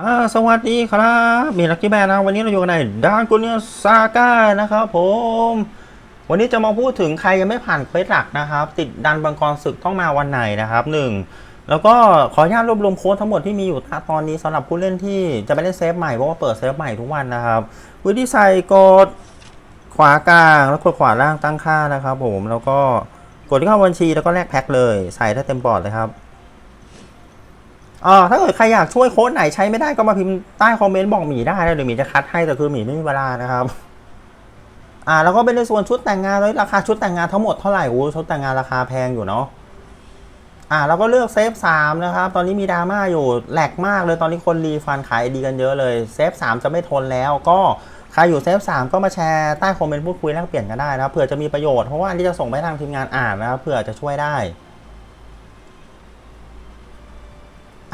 อ่าสวัสดีครับมีลักกี้แบนนะวันนี้เราอยู่กันในดานกุเนียซาก้านะครับผม วันนี้จะมาพูดถึงใครยังไม่ผ่านเควสหลักนะครับ ติดดันบังกรศึกต้องมาวันไหนนะครับหนึ่งแล้วก็ขออนุญาตรวบรวมโค้ดทั้งหมดที่มีอยู่ตอนนี้สำหรับผู้เล่นที่จะไปเล่นเซฟใหม่เพราะว่าเปิดเซฟใหม่ทุกวันนะครับ วิธีใส่กดขวากลางแล้วกดขวาล่างตั้งค่านะครับ ผมแล้วก็กดที่เข้าบัญชีแล้วก็แลกแพ็คเลย ใส่ได้เต็มปอดเลยครับ อ่าถ้าเกิดใครอยากช่วยโค้ดไหนใช้ไม่ได้ก็มาพิมพ์ใต้คอมเมนต์บอกหมีได้นะเดี๋ยวหมีจะคัดให้แต่คือหมีไม่มีเวลานะครับอ่าแล้วก็เป็นในส่วนชุดแต่งงานเลยราคาชุดแต่งงานทั้งหมดเท่าไหร่โอ้ชุดแต่งงานราคาแพงอยู่เนาะอ่าแล้วก็เลือกเซฟสามนะครับ ตอนนี้มีดราม่าอยู่แหลกมากเลยตอนนี้คนรีฟันขายดีกันเยอะเลยเซฟสามจะไม่ทนแล้วก็ใครอยู่เซฟสามก็มาแชร์ใต้คอมเมนต์พูดคุยแลกเปลี่ยนกันได้นะเผื่อจะมีประโยชน์เพราะว่าอันที่จะส่งไปทางทีมงานอ่านนะครับเผื่อจะช่วยได้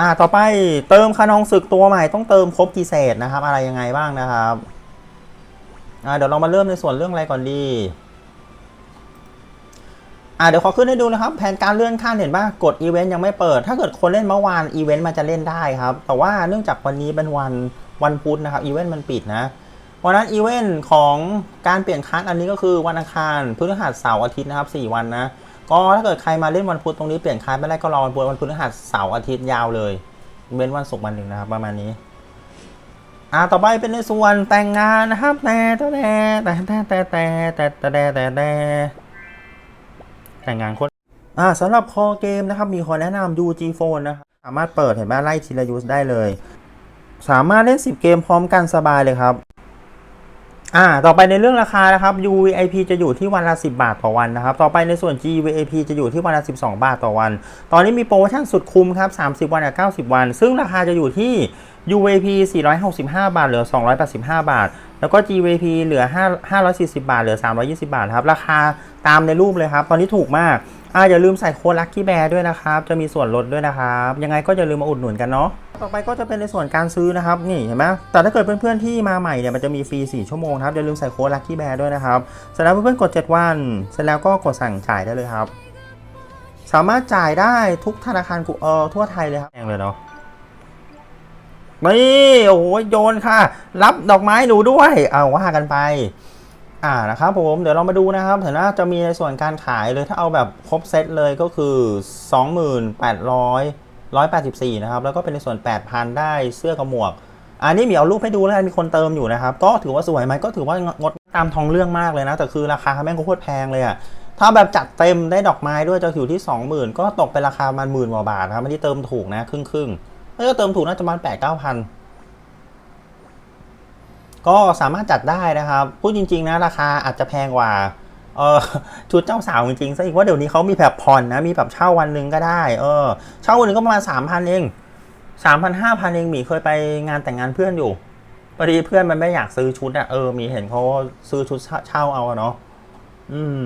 อ่าต่อไปเติมคานองศึกตัวใหม่ต้องเติมครบกี่เศษนะครับ อะไรยังไงบ้างนะครับอ่าเดี๋ยวเรามาเริ่มในส่วนเรื่องอะไรก่อนดีอ่าเดี๋ยวขอขึ้นให้ดูนะครับแผนการเลื่อนขั้นเห็นป่ะกดอีเวนต์ยังไม่เปิด ถ้าเกิดคนเล่นเมื่อวานอีเวนต์มันจะเล่นได้ครับ แต่ว่าเนื่องจากวันนี้เป็นวันวันพุธนะครับอีเวนต์มันปิดนะวันนั้นอีเวนต์ของการเปลี่ยนคัสอันนี้ก็คือวันอังคารพฤหัสเสาร์อาทิตย์นะครับ 4 วันนะ ก็ถ้าเกิดใครมาเล่นวันพุธตรงนี้เปลี่ยนคัสไม่ได้ก็รอวันพุธวันพฤหัสเสาร์อาทิตย์ยาวเลยเว้นวันศุกร์วันหนึ่งนะครับประมาณนี้อ่าต่อไปเป็นในส่วนแต่งงานนะครับแต่แต่แต่แต่แต่แต่แต่แต่แต่แต่แต่แต่งงานคนอ่าสำหรับคอเกมนะครับมีคนแนะนำ UG Phone นะครับสามารถเปิดเห็นไหมไล่ทีละยูสได้เลย สามารถเล่น 10 เกมพร้อมกันสบายเลยครับ อ่า ต่อไปในเรื่องราคานะครับ UVIP จะอยู่ที่วันละ 10 บาทต่อวันนะครับ ต่อไปในส่วน GVIP จะอยู่ที่วันละ 12 บาทต่อวัน ตอนนี้มีโปรโมชั่นสุดคุ้มครับ 30 วันกับ90 วัน ซึ่งราคาจะอยู่ที่ UVP 465 บาท เหลือ 285 บาท แล้วก็ GVP เหลือ 5 540 บาท เหลือ 320 บาทครับ ราคาตามในรูปเลยครับ ตอนนี้ถูกมาก อ่าอย่าลืมใส่โค้ดลัคกี้แบร์ด้วยนะครับ จะมีส่วนลดด้วยนะครับ ยังไงก็อย่าลืมมาอุดหนุนกันเนาะต่อไปก็จะเป็นในส่วนการซื้อนะครับนี่เห็นไหมแต่ถ้าเกิดเพื่อนๆที่มาใหม่เนี่ยมันจะมีฟรี4ชั่วโมงครับอย่าลืมใส่โค้ดลัคกี้แบร์ด้วยนะครับเสร็จแล้วเพื่อนๆกด 7 วัน เสร็จแล้วก็กดสั่งจ่ายได้เลยครับ สามารถจ่ายได้ทุกธนาคารกูเออทั่วไทยเลยครับแพงเลยเนาะนี่โอ้โหโยนค่ะ รับดอกไม้หนูด้วยเอาว่ากันไป อ่านะครับผมเดี๋ยวเรามาดูนะครับเห็นว่าจะมีในส่วนการขายเลยถ้าเอาแบบครบเซตเลยก็คือ 2800 184นะครับแล้วก็เป็นในส่วน 8,000 ได้เสื้อกับหมวก อันนี้มีเอารูปให้ดูแล้วมีคนเติมอยู่นะครับ ก็ถือว่าสวยไหมก็ถือว่างดตามทองเรื่องมากเลยนะ แต่คือราคาแม่งโคตรแพงเลยอะถ้าแบบจัดเต็มได้ดอกไม้ด้วยจะอยู่ที่ 20,000 ก็ตกเป็นราคามันหมื่นกว่าบาทนะครับไม่ได้เติมถูกนะครึ่งครึ่งถ้าเติมถูกน่าจะประมาณ8 9 0 0 0 ก็สามารถจัดได้นะครับ พูดจริง ๆ นะ ราคาอาจจะแพงกว่าเออชุดเจ้าสาวจริงๆซะอีกว่าเดี๋ยวนี้เขามีแบบผ่อนนะ มีแบบเช่าวันหนึ่งก็ได้ เออ เช่าวันหนึ่งก็ประมาณสามพันเองสามพันห้าพันเองมีเคยไปงานแต่งงานเพื่อนอยู่พอดีเพื่อนมันไม่อยากซื้อชุดอะเออมีเห็นเขาซื้อชุดเช่าเอาเนาะอืม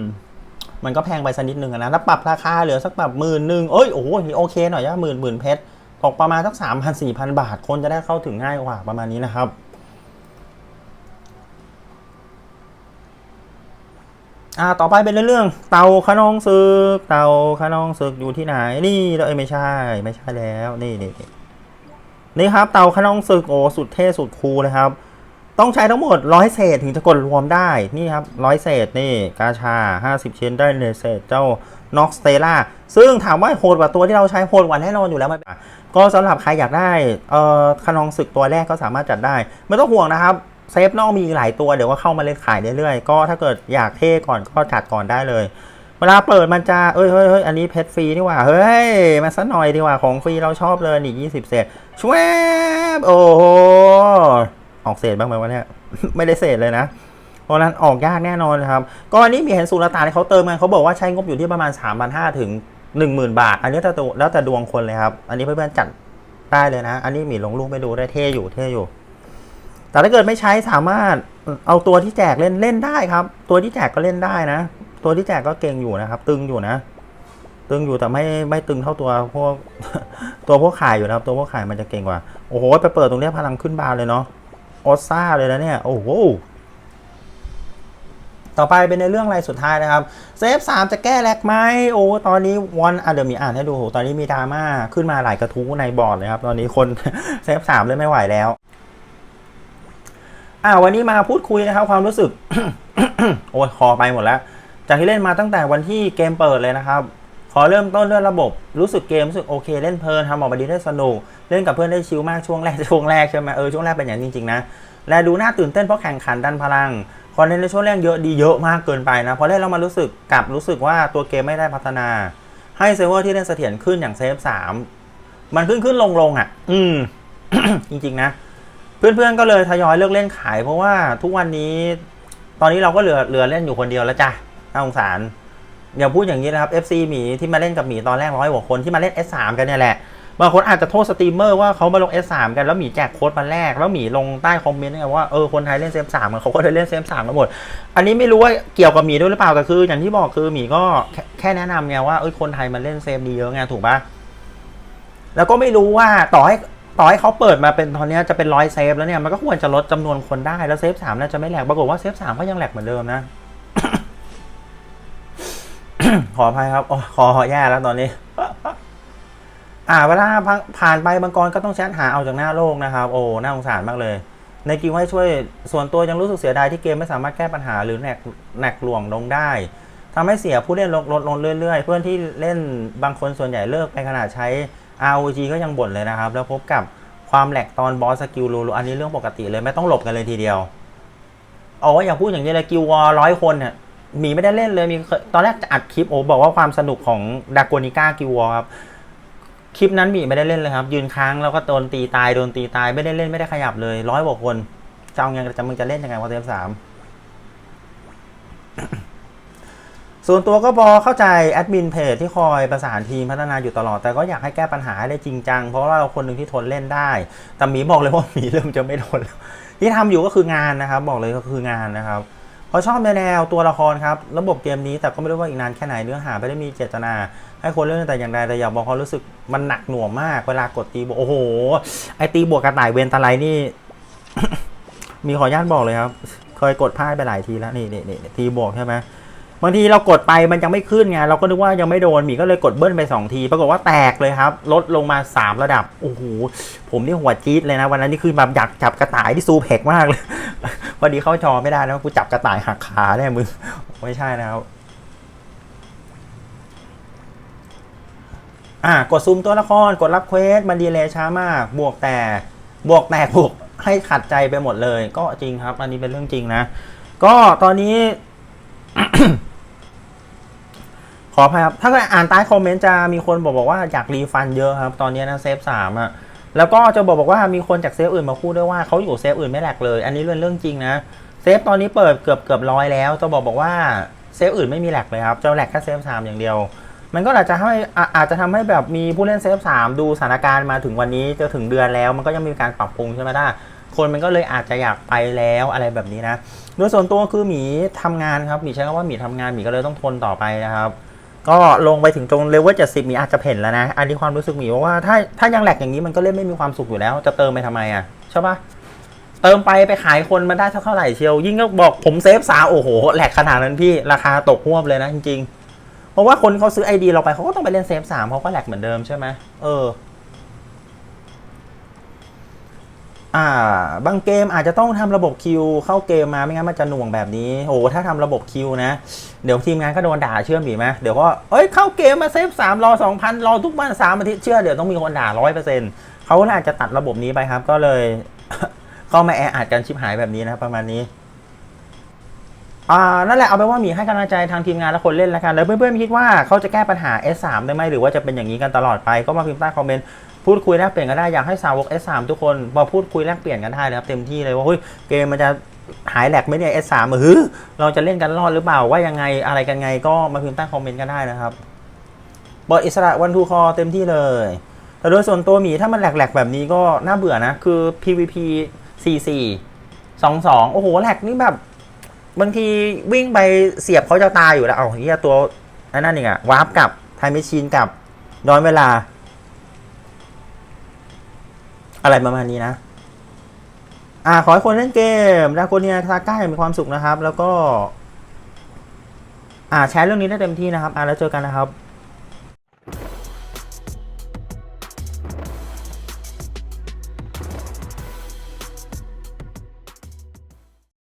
มันก็แพงไปสักนิดนึงนะแล้วปรับราคาเหลือสักแบบหมื่นหนึ่งเอ้ยโอ้โหโอเคหน่อยย่าหมื่นหมื่นเพชรตกประมาณสักสามพันสี่พันบาท คนจะได้เข้าถึงง่ายกว่าประมาณนี้นะครับ อ่าต่อไปเป็นเรื่องเตาขนองศึก เตาขนองศึกอยู่ที่ไหนนี่เอ้ยไม่ใช่ ไม่ใช่แล้วนี่นี่นี่ครับ เตาขนองศึกโอ้สุดเท่สุดคูลเลยครับ ต้องใช้ทั้งหมดร้อยเศษถึงจะกดรวมได้นี่ครับร้อยเศษนี่กาชา 50 ชิ้นได้เลยเศษเจ้าน็อกสเตล่าซึ่งถามว่าโหดกว่าตัวที่เราใช้โหดกว่าแน่นอนอยู่แล้วมันก็สำหรับใครอยากได้เอ่อขนองศึกตัวแรกก็สามารถจัดได้ ไม่ต้องห่วงนะครับ เซฟนอกมีอีกหลายตัวเดี๋ยวก็เข้ามาเล่นขายเรื่อยๆก็ถ้าเกิดอยากเท่ก่อนก็จัดก่อนได้เลย เวลาเปิดมันจะเอ้ยเฮ้ยเฮ้ยอันนี้เพชรฟรีนี่หว่า เฮ้ย มาสักหน่อยดีกว่าของฟรีเราชอบเลยนี่20เศษชวบโอ้โหออกเศษบ้างไหมวะเนี่ยไม่ได้เศษเลยนะเพราะนั้นออกยากแน่นอนนะครับก็อันนี้มีเห็นสุลต่านที่เขาเติมมาเขาบอกว่าใช้งบอยู่ที่ประมาณ3,500ถึง10,000บาท อันนี้แล้วแต่ตัวแล้วแต่ดวงคนเลยครับ อันนี้เพื่อนๆจัดได้เลยนะ อันนี้หมีลงรูปไปดูได้เท่อยู่เท่อยู่ แต่ถ้าเกิดไม่ใช้สามารถเอาตัวที่แจกเล่นเล่นได้ครับ ตัวที่แจกก็เล่นได้นะ ตัวที่แจกก็เก่งอยู่นะครับ ตึงอยู่นะ ตึงอยู่แต่ไม่ไม่ตึงเท่าตัวพวกตัวพวกขายอยู่นะครับ ตัวพวกขายมันจะเก่งกว่า โอ้โหไปเปิดตรงนี้พลังขึ้นบานเลยเนาะออสซ่าเลยนะเนี่ย โอ้โหต่อไปเป็นในเรื่องอะไรสุดท้ายนะครับเซฟสามจะแก้แลกไหมโอ้ตอนนี้วันอะเดี๋ยวมีอ่านให้ดูโหตอนนี้มีดราม่าขึ้นมาหลายกระทู้ในบอร์ดเลยครับ ตอนนี้คนเซฟสามเลยไม่ไหวแล้ว อ่าวันนี้มาพูดคุยนะครับความรู้สึก โอ้ยคอไปหมดแล้ว จากที่เล่นมาตั้งแต่วันที่เกมเปิดเลยนะครับ ขอเริ่มต้นด้วยระบบ รู้สึกเกมรู้สึกโอเค เล่นเพลินทำออกมาดีได้สนุก เล่นกับเพื่อนได้ชิลมากช่วงแรกช่วงแรกใช่ไหมเออช่วงแรกเป็นอย่างจริงๆนะ และดูน่าตื่นเต้นเพราะแข่งขันดันพลังคอนเทนต์ในช่วงแรกเยอะดีเยอะมากเกินไปนะพอเล่นแล้วมารู้สึกกลับรู้สึกว่าตัวเกมไม่ได้พัฒนา ให้เซิร์ฟเวอร์ที่เล่นเสถียรขึ้นอย่างเซฟสามมันขึ้นขึ้นลงลงอะ อืมจริงๆนะ เพื่อนๆก็เลยทยอยเลิกเล่นขาย เพราะว่าทุกวันนี้ ตอนนี้เราก็เหลือเหลือเล่นอยู่คนเดียวแล้วจ้ะน่าสงสารอย่าพูดอย่างนี้นะครับ FC หมีที่มาเล่นกับหมีตอนแรกร้อยกว่าคนที่มาเล่น S3 กันเนี่ยแหละบางคนอาจจะโทษสตรีมเมอร์ว่าเขามาลง S3 กันแล้วหมีแจกโค้ดมาแรก แล้วหมีลงใต้คอมเมนต์ไงว่าเออคนไทยเล่นเซฟสามกันเขาก็เลยเล่นเซฟสามกันหมด อันนี้ไม่รู้ว่าเกี่ยวกับหมีด้วยหรือเปล่าแต่คือ อย่างที่บอกคือหมีก็แค่แค่แนะนำไงว่าเออคนไทยมันเล่นเซฟดีเยอะไงถูกปะแล้วก็ไม่รู้ว่าต่อให้ ต่อให้เขาเปิดมาเป็นตอนนี้จะเป็นร้อยเซฟแล้วเนี่ยมันก็ควรจะลดจำนวนคนได้แล้วเซฟสามน่าจะไม่แหลกปรากฏว่าเซฟสามก็ยังแหลกเหมือนเดิมนะ ขออภัยครับโอ้คอแย่แล้วตอนนี้ อ่าเวลาผ่านไปบางกรก็ต้องแชทหาเอาจากหน้าโลกนะครับ โอ้น่าสงสารมากเลย ในกิวให้ช่วยส่วนตัวยังรู้สึกเสียดายที่เกมไม่สามารถแก้ปัญหาหรือแหนกแหนกหลวงลงได้ทำให้เสียผู้เล่นลดลดลงเรื่อยๆ เพื่อนที่เล่นบางคนส่วนใหญ่เลิกไปขนาดใช้ ROG ก็ยังบ่นเลยนะครับ แล้วพบกับความแหลกตอนบอสสกิลรูอันนี้เรื่องปกติเลยไม่ต้องหลบกันเลยทีเดียวเอาว่าอย่าพูดอย่างนี้เลยกิววอร้อยคนเนี่ยมีไม่ได้เล่นเลยมีตอนแรกจะอัดคลิปโอ้บอกว่าความสนุกของดาก o นิก้ากิวอครับคลิปนั้นมีไม่ได้เล่นเลยครับ ยืนค้างแล้วก็โดนตีตายโดนตีตายไม่ได้เล่นไม่ได้ขยับเลยร้อยกว่าคนจะเอาไงจะมึงจะเล่นยังไงวะเทมสาม ส่วนตัวก็พอเข้าใจแอดมินเพจที่คอยประสานทีมพัฒนาอยู่ตลอด แต่ก็อยากให้แก้ปัญหาให้ได้จริงจัง เพราะว่าเราคนหนึ่งที่ทนเล่นได้ แต่หมีบอกเลยว่าหมีเริ่มจะไม่ทนแล้วที่ทำอยู่ก็คืองานนะครับ บอกเลยก็คืองานนะครับเขาชอบแนวตัวละครครับ ระบบเกมนี้แต่ก็ไม่รู้ว่าอีกนานแค่ไหนเนื้อหาไม่ได้มีเจตนา ให้คนเล่นแต่อย่างใดแต่อย่าบอกเขารู้สึกมันหนักหน่วงมากเวลากดตีบวกโอ้โหไอตีบวกกระต่ายเวนตะไลนี่ มีขออนุญาตบอกเลยครับ เคยกดพลาดไปหลายทีแล้วนี่นี่นี่ตีบวกใช่ไหม บางทีเรากดไปมันยังไม่ขึ้นไงเราก็นึกว่ายังไม่โดนหมีก็เลยกดเบิ้ลไปสองที ปรากฏว่าแตกเลยครับ ลดลงมาสามระดับ โอ้โห ผมนี่หัวจี๊ดเลยนะ วันนั้นนี่คือแบบอยากจับกระต่ายที่ซูเพกมากเลย พอดีเข้าจอไม่ได้นะกูจับกระต่ายหักขาแน่มึงไม่ใช่นะครับอะกดซูมตัวละครกดรับเควสมันดีเลยช้ามาก บวกแต่บวกแตกบวกให้ขัดใจไปหมดเลย ก็จริงครับ อันนี้เป็นเรื่องจริงนะ ก็ตอนนี้ ขออภัยครับ ถ้าเกิดอ่านใต้คอมเมนต์จะมีคนบอกบอกว่าอยากรีฟันเยอะครับ ตอนนี้นะเซฟสามอะแล้วก็จะบอกบอกว่ามีคนจากเซฟอื่นมาพูดด้วยว่าเขาอยู่เซฟอื่นไม่แหลกเลย อันนี้เป็นเรื่องจริงนะ เซฟตอนนี้เปิดเกือบเกือบร้อยแล้ว จะบอกบอกว่าเซฟอื่นไม่มีแหลกเลยครับ จะแหลกแค่เซฟสามอย่างเดียว มันก็อาจจะให้อะอาจจะทำให้แบบมีผู้เล่นเซฟสามดูสถานการณ์มาถึงวันนี้จะถึงเดือนแล้ว มันก็ยังมีการปรับปรุงใช่ไหมล่ะคนมันก็เลยอาจจะอยากไปแล้วอะไรแบบนี้นะ โดยส่วนตัวคือหมีทำงานครับหมีใช้คำว่าหมีทำงานหมีก็เลยต้องทนต่อไปนะครับ ก็ลงไปถึงตรงเลเวลเจ็ดสิบมีอาจจะเพ่นแล้วนะ อันนี้ความรู้สึกมีว่าถ้าถ้ายังแหลกอย่างนี้มันก็เล่นไม่มีความสุขอยู่แล้ว จะเติมไปทำไมอะใช่ปะเติมไปไปขายคนมันได้เท่าไหร่เชียว ยิ่งก็บอกผมเซฟสาโอ้โหแหลกขนาดนั้นพี่ราคาตกหวบเลยนะจริงๆ เพราะว่าคนเขาซื้อไอดีเราไปเขาก็ต้องไปเล่นเซฟสามเขาก็แหลกเหมือนเดิมใช่ไหมเออ อ่า บางเกมอาจจะต้องทำระบบคิวเข้าเกมมาไม่งั้นมันจะหน่วงแบบนี้โอ้โหถ้าทำระบบคิวนะ เดี๋ยวทีมงานก็โดนด่าเชื่อมอีกไหมเดี๋ยวก็เอ้ยเข้าเกมมาเซฟสามรอสองพันรอทุกวันสามอาทิตย์เชื่อเดี๋ยวต้องมีคนด่าร้อยเปอร์เซ็นต์เขาอาจจะตัดระบบนี้ไปครับ ก็เลย ก็มาแออัดกันชิบหายแบบนี้นะประมาณนี้อ่านั่นแหละเอาไปนว่ามีให้กำลังใจทางทีมงานและคนเล่นแล้วกันแล้วเพื่อนๆคิดว่าเขาจะแก้ปัญหา S3 ได้ไหมหรือว่าจะเป็นอย่างนี้กันตลอดไปก็มาพิมพ์ใต้คอมเมนต์ พูดคุยแลกเปลี่ยนกันได้อยากให้สาวก S3 ทุกคนมาพูดคุยแลกเปลี่ยนกันได้เลยครับเต็มที่เลยว่าเฮ้ยเกมมันจะหายแหลกไหมเนี่ย S3 มือหือเราจะเล่นกันรอดหรือเปล่าว่ายังไงอะไรกันไงก็มาพิมพ์ใต้คอมเมนต์กันได้นะครับเปิดอิสระวันทูคอเต็มที่เลย แต่โดยส่วนตัวหมีถ้ามันแหลกๆแบบนี้ก็น่าเบื่อนะ คือ PVP 44 22 โอ้โหแหลกนี่แบบ บางทีวิ่งไปเสียบเขาจะตายอยู่แล้ว เอาเฮียตัวอันนั้นเองอะวาร์ปกลับไทม์แมชชีนกลับย้อนเวลา อะไรประมาณนี้นะ อ่าขอให้คนเล่นเกมดาโกเนียทาก้ามีความสุขนะครับ แล้วก็ อ่าแชร์เรื่องนี้ได้เต็มที่นะครับ อ่าแล้วเจอกันนะครับ